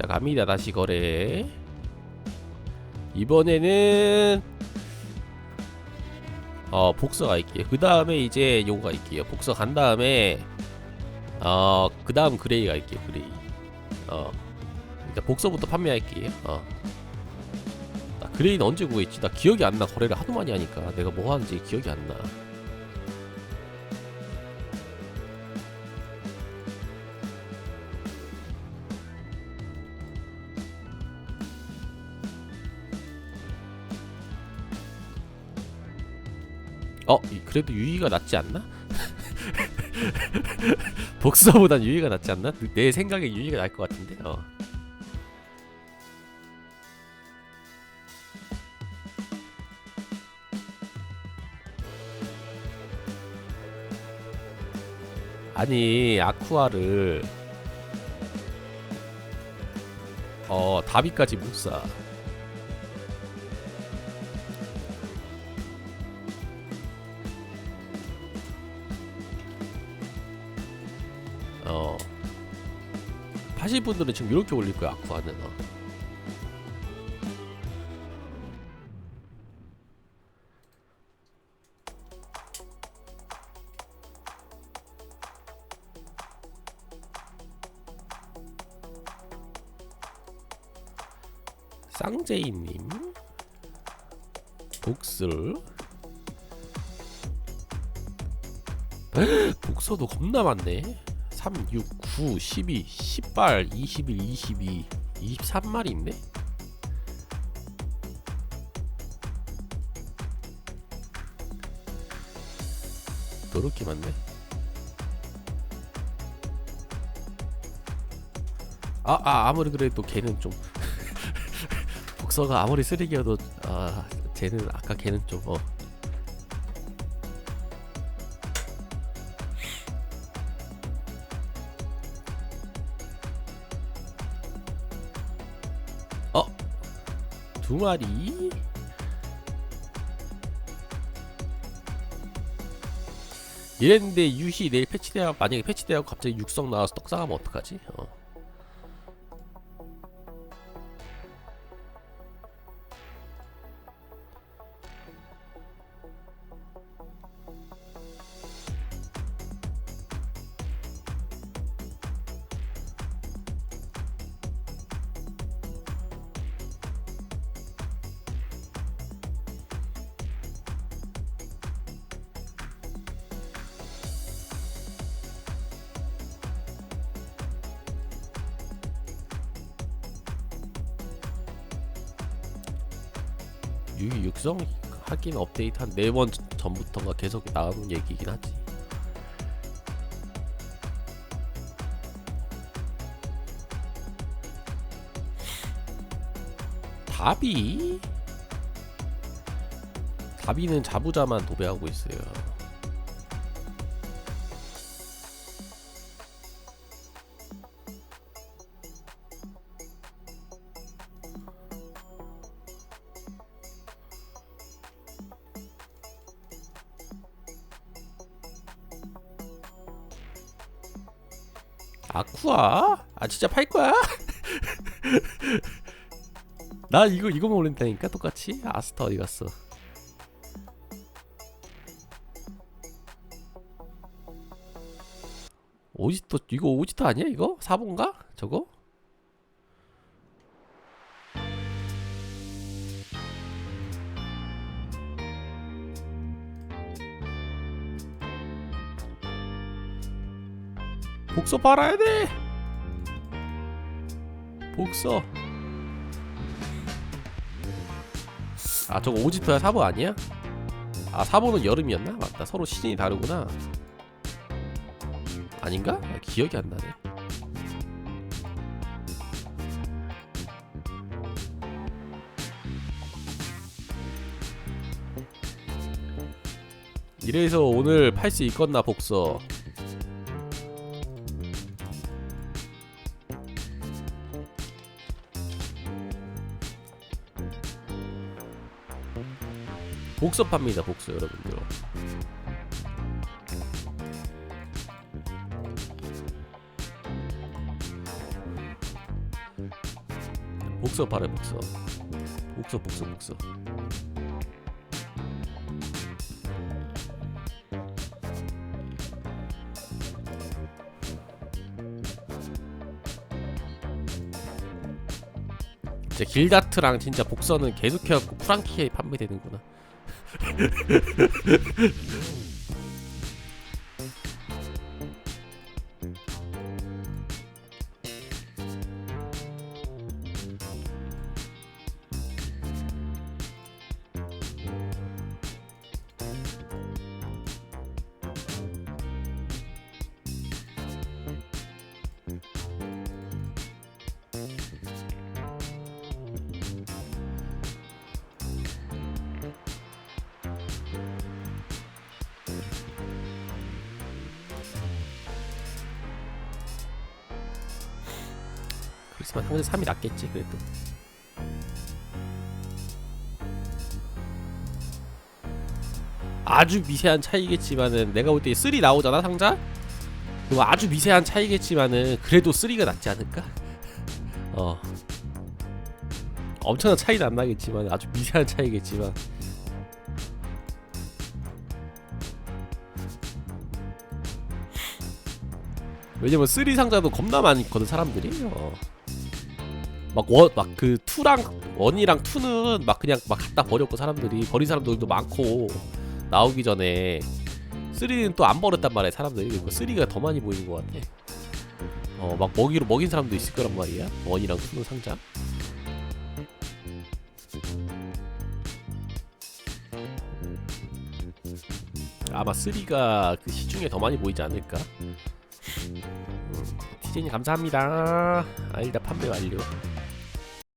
자 갑니다. 다시 거래. 이번에는 어 복서 갈게요 그 다음에 이제 요거 갈게요. 복서 간 다음에 어그 다음 그레이 갈게요 그레이. 어. 일단 복서부터 판매할게요. 어. 나 그레이는 언제 구했지? 나 기억이 안 나. 거래를 하도 많이 하니까. 내가 뭐 하는지 기억이 안나 어, 이- 그래도 유이가 낫지 않나? 복서보단 유이가 낫지 않나? 내 생각에 유이가 나을 것 같은데. 어. 아니 아쿠아를 어 다비까지 못 사. 어. 하실 분들은 지금 이렇게 올릴 거야 아쿠아는 어. 쌍제이님 복슬 복서도 겁나 많네 3, 6, 9, 12, 18, 21, 22, 23마리 있네? 더럽게 많네. 아, 아 아무리 그래도 걔는 좀 복서가 아무리 쓰레기여도 아 쟤는 아까 걔는 좀 어. 어? 두 마리? 이랬는데 유시 내일 패치돼야 만약에 패치돼고 갑자기 육성 나와서 떡상하면 어떡하지? 어. 유이 육성 하긴 업데이트 한 네 번 전부터가 계속 나오는 얘기긴 하지. 다비? 다비는 자부자만 도배하고 있어요. 아쿠아? 아 진짜 팔 거야? 나 이거 이거만 올린다니까 똑같이 아스터 어디 갔어? 오지터 이거 오지터 아니야 이거? 사본가? 저거? 복서 팔아야 돼. 복서. 아 저거 오지터야 사보 아니야? 아 사보는 여름이었나? 맞다 서로 시즌이 다르구나. 아닌가? 아, 기억이 안 나네. 이래서 오늘 팔 수 있겠나 복서. 복서 팝니다 복서 여러분들. 복서 바래 복서 복서 복서 복서 진짜 길다트랑 진짜 복서는 계속해갖고 프랑키에 판매되는구나 you 크리스마스 형제 3이 낫겠지 그래도 아주 미세한 차이겠지만은 내가 볼 때 3 나오잖아 상자? 그거 아주 미세한 차이겠지만은 그래도 3가 낫지 않을까? 어 엄청난 차이는 안 나겠지만 아주 미세한 차이겠지만 왜냐면 3 상자도 겁나 많이 있거든 사람들이 어. 막원막그 2랑 1이랑 2는 막 그냥 막 갖다 버렸고 사람들이. 버린 사람들도 많고. 나오기 전에 3는 또 안 버렸단 말이야 사람들이. 그러니까 3가 더 많이 보이는 것 같아. 어 막 먹이로 먹인 사람도 있을 거란 말이야. 1이랑 2는 상자. 아마 3가 그 시중에 더 많이 보이지 않을까? 음, 티제니 감사합니다. 아 일단 판매 완료.